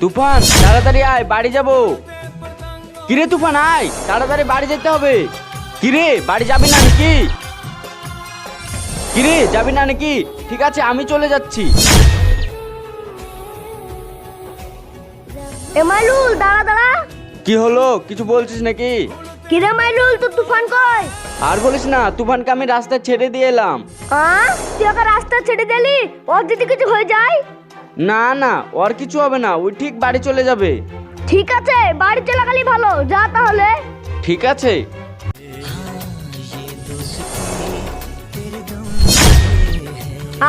তুফান তাড়াতাড়ি আয় বাড়ি যাব। কিরে তুফান আয় তাড়াতাড়ি বাড়ি যেতে হবে। কিরে বাড়ি যাবি না নাকি? কিরে যাবি না নাকি? ঠিক আছে আমি চলে যাচ্ছি। এ মাইলুল দাঁড়া দাঁড়া। কি হলো কিছু বলছিস নাকি? কিরে মাইলুল তো তুফান কই? আর বলিস না তুফানকে আমি রাস্তা ছেড়ে দিয়ে এলাম। আ? তুই ওকে রাস্তা ছেড়ে দিলি? ওর যদি কিছু হয়ে যায়? না না ওর কিছু হবে না ওই ঠিক বাড়ি চলে যাবে। ঠিক আছে বাড়ি চলে গেলি ভালো যা তাহলে। ঠিক আছে।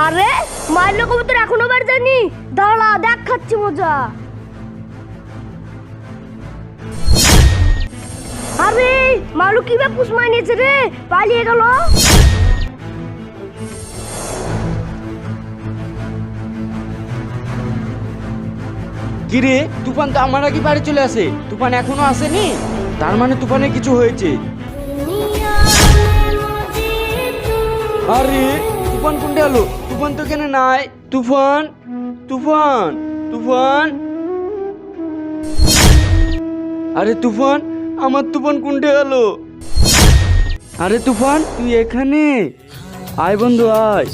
আরে মাইলু কবুতর এখনও বাড়ি জানি দাঁড়া দেখ খাচ্ছি মজা। আরে মালু কি বে পুষমাই নিয়েছে রে? পালিয়ে গেল? কিরে, তুফান তো আমার আগে বাড়ি চলে আসে। তুফান এখনও আসেনি? তার মানে তুফানের কিছু হয়েছে। আরে, তুফান কোনটা এলো? তুফান তো কেন নাই। তুফান তুফান তুফান। আরে, তুফান, আমার তুফান কোনটা এলো? আরে, তুফান, তুই এখানে? আয় বন্ধু, আয়।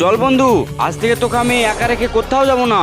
চল বন্ধু আজ থেকে তোকে আমি একা রেখে কোথাও যাব না।